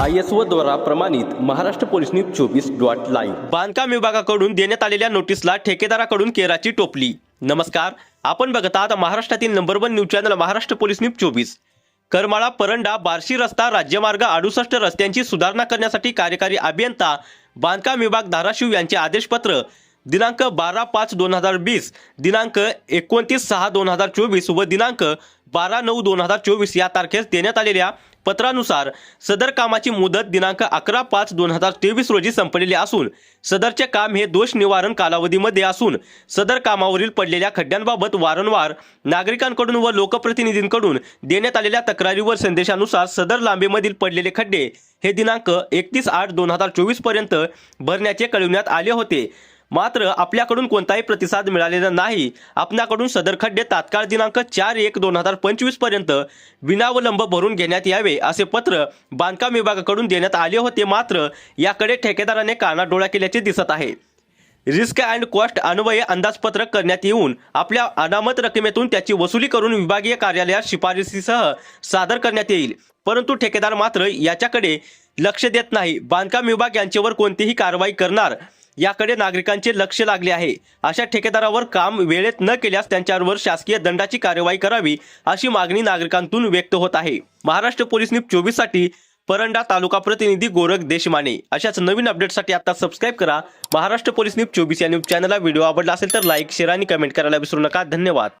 I S O द्वारा प्रमाणित Maharashtra police news चोवीस डॉट लाईव्ह. बांधकाम विभागाकडून देण्यात आलेल्या नोटीसला ठेकेदाराकडून केराची टोपली. नमस्कार आपण बघत आहात महाराष्ट्रातील number one news channel Maharashtra police news चोवीस. करमाळा परंडा बार्शी रस्ता राज्यमार्ग अडुसष्ट रस्त्यांची सुधारणा करण्यासाठी कार्यकारी अभियंता बांधकाम विभाग धाराशिव यांचे आदेशपत्र दिनांक बारा पाच दोन हजार वीस दिनांक एकोणतीस सहा दोन हजार चोवीस व दिनांक बारा नऊ दोन हजार चोवीस या तारखेस देण्यात आलेल्या पत्रानुसार सदर कामाची मुदत दिनांक अकरा पाच दोन हजार तेवीस रोजी संपलेली असून सदरचे काम हे दोष निवारण कालावधीमध्ये असून सदर कामावरील पडलेल्या खड्ड्यांबाबत वारंवार नागरिकांकडून व लोकप्रतिनिधींकडून देण्यात आलेल्या तक्रारीवर संदेशानुसार सदर लांबीमधील पडलेले खड्डे हे दिनांक एकतीस आठ दोन हजार चोवीसपर्यंत भरण्याचे कळविण्यात आले होते. मात्र आपल्याकडून कोणताही प्रतिसाद मिळालेला नाही. आपल्याकडून सदर खड्डे तात्काळ दिनांक चार एक दोन हजार पंचवीसपर्यंत विनावलंब भरून घेण्यात यावे असे पत्र बांधकाम विभागाकडून देण्यात आले होते. मात्र याकडे ठेकेदाराने कानाडोळा केल्याचे दिसत आहे. रिस्क अँड कॉस्ट अन्वये अंदाजपत्रक करण्यात येऊन आपल्या अनामत रकमेतून त्याची वसुली करून विभागीय कार्यालयात शिफारसीसह सादर करण्यात येईल. परंतु ठेकेदार मात्र याच्याकडे लक्ष देत नाही. बांधकाम विभाग यांच्यावर कोणतीही कारवाई करणार याकडे नागरिकांचे लक्ष लागले आहे. अशा ठेकेदारावर काम वेळेत न केल्यास त्यांच्यावर शासकीय दंडाची कार्यवाही करावी अशी मागणी नागरिकांतून व्यक्त होत आहे. महाराष्ट्र पोलीस न्यूज चोवीससाठी परंडा तालुका प्रतिनिधी गोरख देशमाने. अशाच नवीन अपडेटसाठी आता सबस्क्राईब करा. महाराष्ट्र पोलीस न्यूज चोवीस या न्यूज चॅनलला व्हिडिओ आवडला असेल तर लाईक शेअर आणि कमेंट करायला विसरू नका. धन्यवाद.